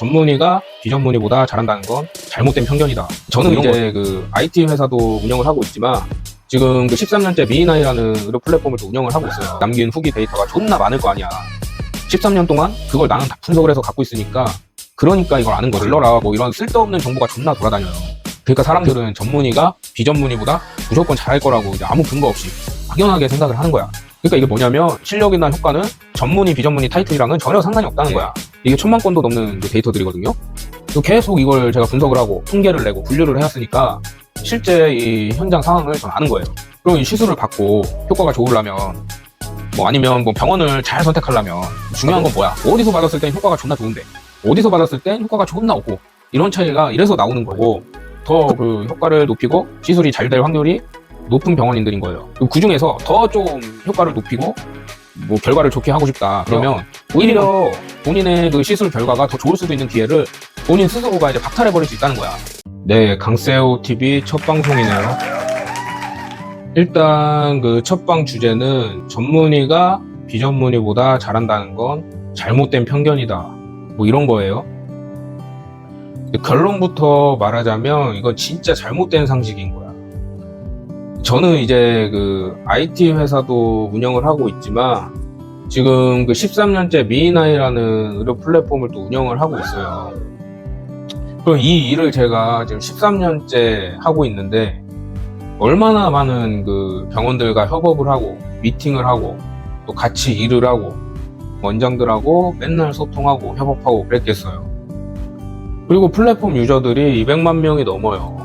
전문의가 비전문의보다 잘한다는 건 잘못된 편견이다. 저는 이제 그 IT 회사도 운영을 하고 있지만 지금 그 13년째 미인아이라는 의료 플랫폼을 또 운영을 하고 있어요. 남긴 후기 데이터가 존나 많을 거 아니야. 13년 동안 그걸 나는 다 분석을 해서 갖고 있으니까 그러니까 이걸 아는 거지. rel러라 뭐 이런 쓸데없는 정보가 존나 돌아다녀요. 그러니까 사람들은 전문의가 비전문의보다 무조건 잘할 거라고 이제 아무 근거 없이 막연하게 생각을 하는 거야. 그러니까 이게 뭐냐면 실력이나 효과는 전문의 비전문의 타이틀이랑은 전혀 상관이 없다는 거야. 이게 천만 건도 넘는 그 데이터들이거든요. 계속 이걸 제가 분석을 하고 통계를 내고 분류를 해왔으니까 실제 이 현장 상황을 전 아는 거예요. 그럼 이 시술을 받고 효과가 좋으려면 뭐 아니면 뭐 병원을 잘 선택하려면 중요한 건 뭐야? 어디서 받았을 땐 효과가 존나 좋은데 어디서 받았을 땐 효과가 존나 없고 이런 차이가 이래서 나오는 거고 더 그 효과를 높이고 시술이 잘 될 확률이 높은 병원인들인 거예요. 그 중에서 더 좀 효과를 높이고 뭐 결과를 좋게 하고 싶다. 그러면 오히려 본인의 그 시술 결과가 더 좋을 수도 있는 기회를 본인 스스로가 이제 박탈해 버릴 수 있다는 거야. 네, 강세호 TV 첫 방송이네요. 일단 그 첫 방 주제는 전문의가 비전문의보다 잘한다는 건 잘못된 편견이다. 뭐 이런 거예요. 결론부터 말하자면 이건 진짜 잘못된 상식인 거야. 저는 이제 그 IT 회사도 운영을 하고 있지만 지금 그 13년째 미인아이라는 의료 플랫폼을 또 운영을 하고 있어요. 그럼 이 일을 제가 지금 13년째 하고 있는데 얼마나 많은 그 병원들과 협업을 하고 미팅을 하고 또 같이 일을 하고 원장들하고 맨날 소통하고 협업하고 그랬겠어요. 그리고 플랫폼 유저들이 200만 명이 넘어요.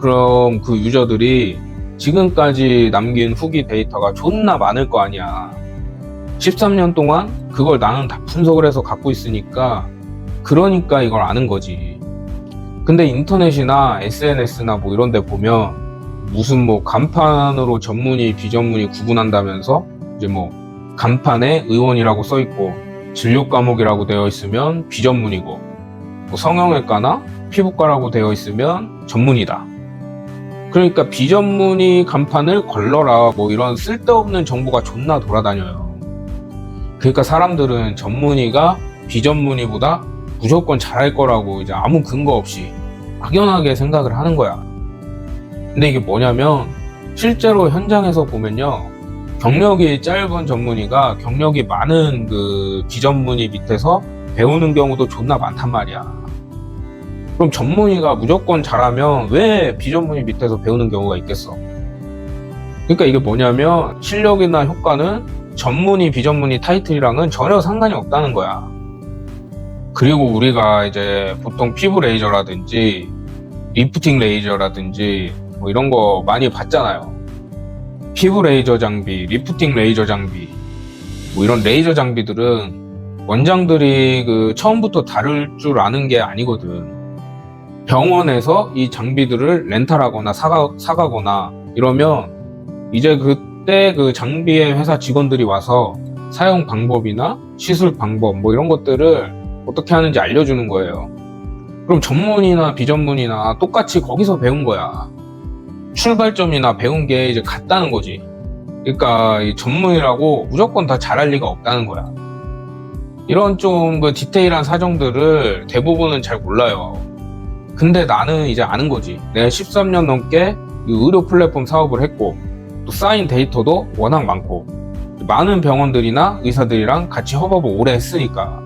그럼 그 유저들이 지금까지 남긴 후기 데이터가 존나 많을 거 아니야. 13년 동안 그걸 나는 다 분석을 해서 갖고 있으니까 그러니까 이걸 아는 거지. 근데 인터넷이나 SNS나 뭐 이런 데 보면 무슨 뭐 간판으로 전문의 비전문의 구분한다면서 이제 뭐 간판에 의원이라고 써 있고 진료 과목이라고 되어 있으면 비전문이고 뭐 성형외과나 피부과라고 되어 있으면 전문이다. 그러니까 비전문의 간판을 걸러라 뭐 이런 쓸데없는 정보가 존나 돌아다녀요. 그러니까 사람들은 전문의가 비전문의보다 무조건 잘할 거라고 이제 아무 근거 없이 막연하게 생각을 하는 거야. 근데 이게 뭐냐면 실제로 현장에서 보면요. 경력이 짧은 전문의가 경력이 많은 그 비전문의 밑에서 배우는 경우도 존나 많단 말이야. 그럼 전문의가 무조건 잘하면 왜 비전문의 밑에서 배우는 경우가 있겠어? 그러니까 이게 뭐냐면 실력이나 효과는 전문의, 비전문의 타이틀이랑은 전혀 상관이 없다는 거야. 그리고 우리가 이제 보통 피부 레이저라든지 리프팅 레이저라든지 뭐 이런 거 많이 봤잖아요. 피부 레이저 장비, 리프팅 레이저 장비, 뭐 이런 레이저 장비들은 원장들이 그 처음부터 다룰 줄 아는 게 아니거든. 병원에서 이 장비들을 렌탈하거나 사가, 사가거나 이러면 이제 그때 그 장비의 회사 직원들이 와서 사용 방법이나 시술 방법 뭐 이런 것들을 어떻게 하는지 알려주는 거예요. 그럼 전문이나 비전문이나 똑같이 거기서 배운 거야. 출발점이나 배운 게 이제 같다는 거지. 그러니까 이 전문이라고 무조건 다 잘할 리가 없다는 거야. 이런 좀 그 디테일한 사정들을 대부분은 잘 몰라요. 근데 나는 이제 아는 거지. 내가 13년 넘게 이 의료 플랫폼 사업을 했고, 또 쌓인 데이터도 워낙 많고, 많은 병원들이나 의사들이랑 같이 협업을 오래 했으니까.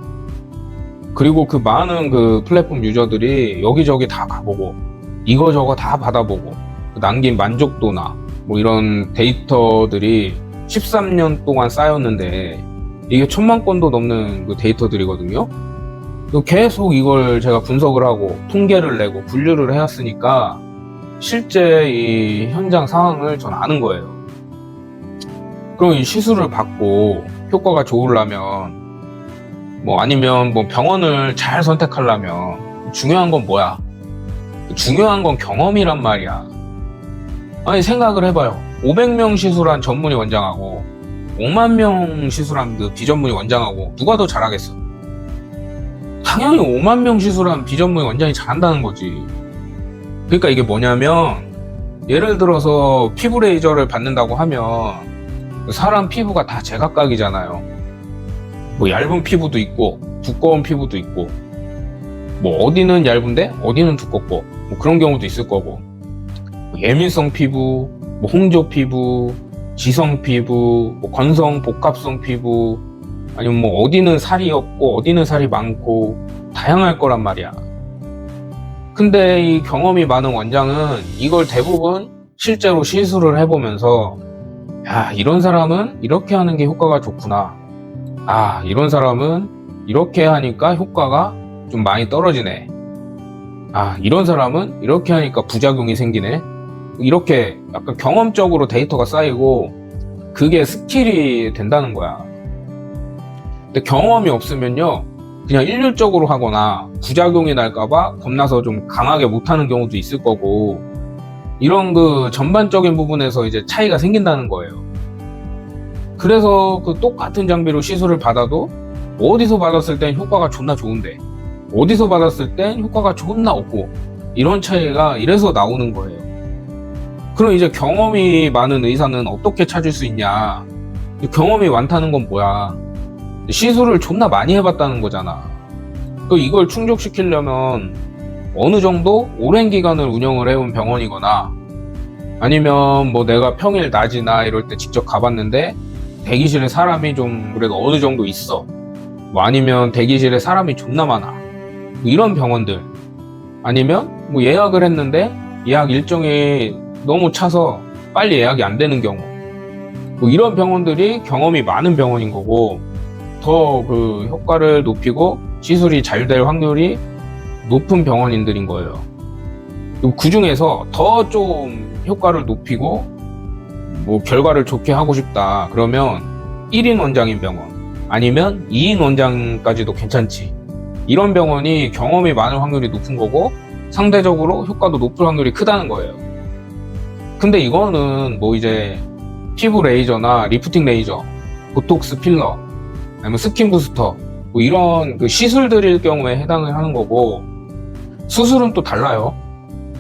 그리고 그 많은 그 플랫폼 유저들이 여기저기 다 가보고, 이거저거 다 받아보고, 남긴 만족도나 뭐 이런 데이터들이 13년 동안 쌓였는데, 이게 천만 건도 넘는 그 데이터들이거든요. 계속 이걸 제가 분석을 하고 통계를 내고 분류를 해왔으니까 실제 이 현장 상황을 전 아는 거예요. 그럼 이 시술을 받고 효과가 좋으려면 뭐 아니면 뭐 병원을 잘 선택하려면 중요한 건 뭐야? 중요한 건 경험이란 말이야. 아니 생각을 해봐요. 500명 시술한 전문의 원장하고 5만 명 시술한 그 비전문의 원장하고 누가 더 잘하겠어? 당연히 5만 명 시술한 비전문의 원장이 잘한다는 거지. 그러니까 이게 뭐냐면 예를 들어서 피부 레이저를 받는다고 하면 사람 피부가 다 제각각이잖아요. 뭐 얇은 피부도 있고 두꺼운 피부도 있고 뭐 어디는 얇은데 어디는 두껍고 뭐 그런 경우도 있을 거고 뭐 예민성 피부, 뭐 홍조 피부, 지성 피부, 뭐 건성 복합성 피부 아니면 뭐 어디는 살이 없고 어디는 살이 많고 다양할 거란 말이야. 근데 이 경험이 많은 원장은 이걸 대부분 실제로 시술을 해보면서 야 이런 사람은 이렇게 하는 게 효과가 좋구나. 아 이런 사람은 이렇게 하니까 효과가 좀 많이 떨어지네. 아 이런 사람은 이렇게 하니까 부작용이 생기네. 이렇게 약간 경험적으로 데이터가 쌓이고 그게 스킬이 된다는 거야. 근데 경험이 없으면요. 그냥 일률적으로 하거나 부작용이 날까봐 겁나서 좀 강하게 못하는 경우도 있을 거고 이런 그 전반적인 부분에서 이제 차이가 생긴다는 거예요. 그래서 그 똑같은 장비로 시술을 받아도 어디서 받았을 땐 효과가 존나 좋은데 어디서 받았을 땐 효과가 존나 없고 이런 차이가 이래서 나오는 거예요. 그럼 이제 경험이 많은 의사는 어떻게 찾을 수 있냐? 경험이 많다는 건 뭐야? 시술을 존나 많이 해봤다는 거잖아. 그 이걸 충족시키려면 어느 정도 오랜 기간을 운영을 해온 병원이거나 아니면 뭐 내가 평일 낮이나 이럴 때 직접 가봤는데 대기실에 사람이 좀 그래도 어느 정도 있어. 뭐 아니면 대기실에 사람이 존나 많아. 뭐 이런 병원들. 아니면 뭐 예약을 했는데 예약 일정이 너무 차서 빨리 예약이 안 되는 경우. 뭐 이런 병원들이 경험이 많은 병원인 거고 더 그 효과를 높이고 시술이 잘 될 확률이 높은 병원인들인 거예요. 그 중에서 더 좀 효과를 높이고 뭐 결과를 좋게 하고 싶다. 그러면 1인 원장인 병원 아니면 2인 원장까지도 괜찮지. 이런 병원이 경험이 많은 확률이 높은 거고 상대적으로 효과도 높을 확률이 크다는 거예요. 근데 이거는 뭐 이제 피부 레이저나 리프팅 레이저, 보톡스 필러, 아니면 스킨 부스터 뭐 이런 그 시술들일 경우에 해당을 하는 거고 수술은 또 달라요.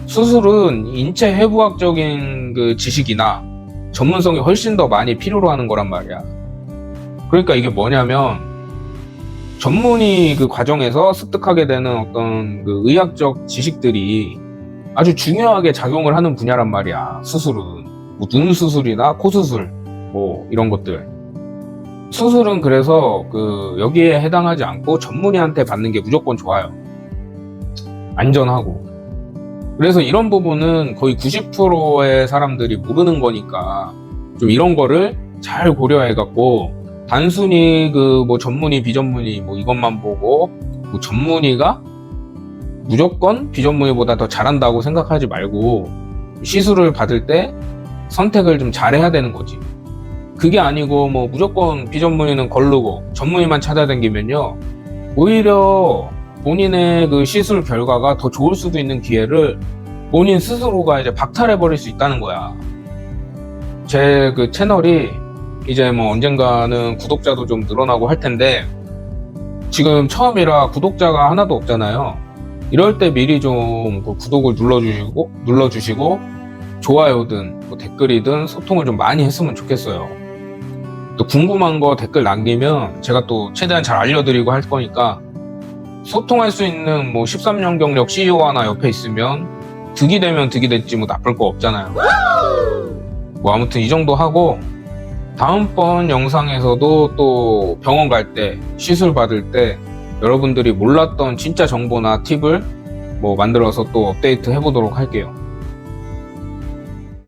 수술은 인체 해부학적인 그 지식이나 전문성이 훨씬 더 많이 필요로 하는 거란 말이야. 그러니까 이게 뭐냐면 전문의 그 과정에서 습득하게 되는 어떤 그 의학적 지식들이 아주 중요하게 작용을 하는 분야란 말이야. 수술은 뭐눈 수술이나 코 수술 뭐 이런 것들. 수술은 그래서 그 여기에 해당하지 않고 전문의한테 받는 게 무조건 좋아요. 안전하고. 그래서 이런 부분은 거의 90%의 사람들이 모르는 거니까 좀 이런 거를 잘 고려해 갖고 단순히 그 뭐 전문의 비전문의 뭐 이것만 보고 뭐 전문의가 무조건 비전문의보다 더 잘한다고 생각하지 말고 시술을 받을 때 선택을 좀 잘해야 되는 거지. 그게 아니고 뭐 무조건 비전문의는 걸르고 전문의만 찾아다니면요 오히려 본인의 그 시술 결과가 더 좋을 수도 있는 기회를 본인 스스로가 이제 박탈해 버릴 수 있다는 거야. 제 그 채널이 이제 뭐 언젠가는 구독자도 좀 늘어나고 할 텐데 지금 처음이라 구독자가 하나도 없잖아요. 이럴 때 미리 좀 그 구독을 눌러주시고 눌러주시고 좋아요든 뭐 댓글이든 소통을 좀 많이 했으면 좋겠어요. 또 궁금한 거 댓글 남기면 제가 또 최대한 잘 알려드리고 할 거니까 소통할 수 있는 뭐 13년 경력 CEO 하나 옆에 있으면 득이 되면 득이 됐지 뭐 나쁠 거 없잖아요. 뭐 아무튼 이 정도 하고 다음번 영상에서도 또 병원 갈 때 시술 받을 때 여러분들이 몰랐던 진짜 정보나 팁을 뭐 만들어서 또 업데이트 해보도록 할게요.